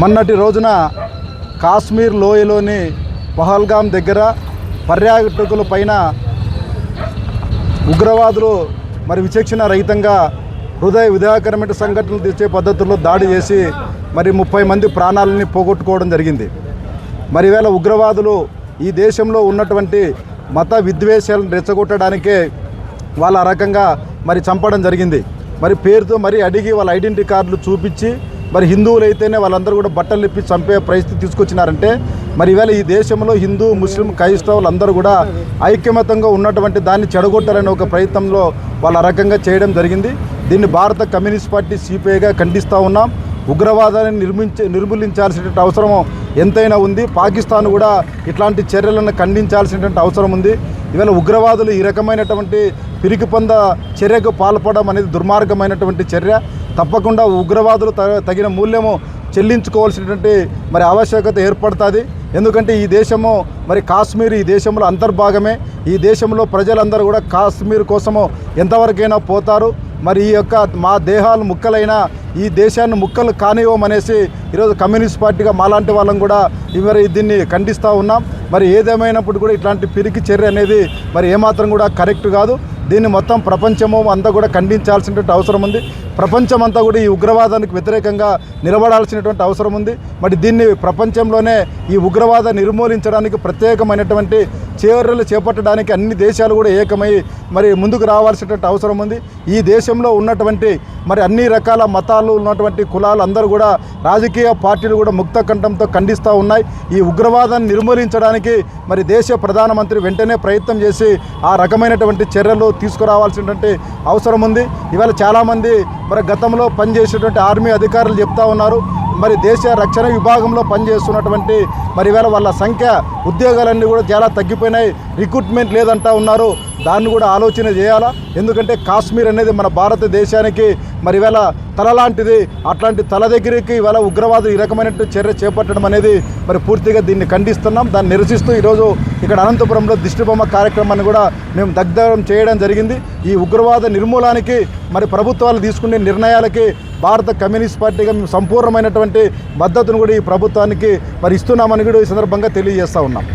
మొన్నటి రోజున కాశ్మీర్ లోయలోని పహల్గాం దగ్గర పర్యాటకుల పైన ఉగ్రవాదులు మరి విచక్షణ రహితంగా హృదయ విధాకరమైన సంఘటనలు తెచ్చే పద్ధతుల్లో దాడి చేసి మరి ముప్పై మంది ప్రాణాలని పోగొట్టుకోవడం జరిగింది. మరి వేళ ఉగ్రవాదులు ఈ దేశంలో ఉన్నటువంటి మత విద్వేషాలను రెచ్చగొట్టడానికే వాళ్ళ రకంగా మరి చంపడం జరిగింది. మరి పేరుతో మరి అడిగి వాళ్ళ ఐడెంటిటీ కార్డులు చూపించి మరి హిందువులు అయితేనే వాళ్ళందరూ కూడా బట్టలు ఇప్పి చంపే పరిస్థితి తీసుకొచ్చినారంటే మరి ఈవేళ ఈ దేశంలో హిందూ ముస్లిం క్రైస్తవులు అందరూ కూడా ఐక్యమతంగా ఉన్నటువంటి దాన్ని చెడగొట్టాలనే ఒక ప్రయత్నంలో వాళ్ళ ఆ రకంగా చేయడం జరిగింది. దీన్ని భారత కమ్యూనిస్ట్ పార్టీ సిపిఐగా ఖండిస్తూ ఉన్నాం. ఉగ్రవాదాన్ని నిర్మించ నిర్మూలించాల్సినటువంటి అవసరం ఎంతైనా ఉంది. పాకిస్తాన్ కూడా ఇట్లాంటి చర్యలను ఖండించాల్సినటువంటి అవసరం ఉంది. ఇవాళ ఉగ్రవాదులు ఈ రకమైనటువంటి పిరికి పొంద చర్యకు పాల్పడడం అనేది దుర్మార్గమైనటువంటి చర్య. తప్పకుండా ఉగ్రవాదులు తగిన మూల్యము చెల్లించుకోవాల్సినటువంటి మరి ఆవశ్యకత ఏర్పడుతుంది. ఎందుకంటే ఈ దేశము మరి కాశ్మీర్ ఈ దేశంలో అంతర్భాగమే. ఈ దేశంలో ప్రజలందరూ కూడా కాశ్మీర్ కోసము ఎంతవరకైనా పోతారు. మరి ఈ యొక్క మా దేహాలు ముక్కలైనా ఈ దేశాన్ని ముక్కలు కానివ్వమనేసి ఈరోజు కమ్యూనిస్ట్ పార్టీగా మాలాంటి వాళ్ళం కూడా మరి దీన్ని ఖండిస్తూ ఉన్నాం. మరి ఏదేమైనప్పుడు కూడా ఇట్లాంటి పిరికి చర్య అనేది మరి ఏమాత్రం కూడా కరెక్ట్ కాదు. దీన్ని మొత్తం ప్రపంచము అంతా కూడా ఖండించాల్సినటువంటి అవసరం ఉంది. ప్రపంచం అంతా కూడా ఈ ఉగ్రవాదానికి వ్యతిరేకంగా నిలబడాల్సినటువంటి అవసరం ఉంది. మరి దీన్ని ప్రపంచంలోనే ఈ ఉగ్రవాద నిర్మూలించడానికి ప్రత్యేకమైనటువంటి చర్యలు చేపట్టడానికి అన్ని దేశాలు కూడా ఏకమై మరి ముందుకు రావాల్సినటువంటి అవసరం ఉంది. ఈ దేశంలో ఉన్నటువంటి మరి అన్ని రకాల మతాలు ఉన్నటువంటి కులాలు అందరూ కూడా రాజకీయ పార్టీలు కూడా ముక్త కంఠంతో ఖండిస్తూ ఉన్నాయి. ఈ ఉగ్రవాదాన్ని నిర్మూలించడానికి మరి దేశ ప్రధానమంత్రి వెంటనే ప్రయత్నం చేసి ఆ రకమైనటువంటి చర్యలు తీసుకురావాల్సినటువంటి అవసరం ఉంది. ఇవాళ చాలామంది మరి గతంలో పనిచేసేటువంటి ఆర్మీ అధికారులు చెప్తా ఉన్నారు. మరి దేశ రక్షణ విభాగంలో పనిచేస్తున్నటువంటి మరి ఇవాళ వాళ్ళ సంఖ్య ఉద్యోగాలన్నీ కూడా చాలా తగ్గిపోయినాయి. రిక్రూట్మెంట్ లేదంటా ఉన్నారు. దాన్ని కూడా ఆలోచన చేయాలా? ఎందుకంటే కాశ్మీర్ అనేది మన భారతదేశానికి మరి ఇవాళ తల లాంటిది అట్లాంటి తల దగ్గరికి ఇవాళ ఉగ్రవాదులు ఈ రకమైనటువంటి చర్య చేపట్టడం అనేది మరి పూర్తిగా దీన్ని ఖండిస్తున్నాం. దాన్ని నిరసిస్తూ ఈరోజు ఇక్కడ అనంతపురంలో దిష్టిబొమ్మ కార్యక్రమాన్ని కూడా మేము దగ్ధం చేయడం జరిగింది. ఈ ఉగ్రవాద నిర్మూలానికి మరి ప్రభుత్వాలు తీసుకునే నిర్ణయాలకి భారత కమ్యూనిస్ట్ పార్టీగా మేము సంపూర్ణమైనటువంటి మద్దతును కూడా ఈ ప్రభుత్వానికి మరి ఇస్తున్నామని కూడా ఈ సందర్భంగా తెలియజేస్తా ఉన్నాం.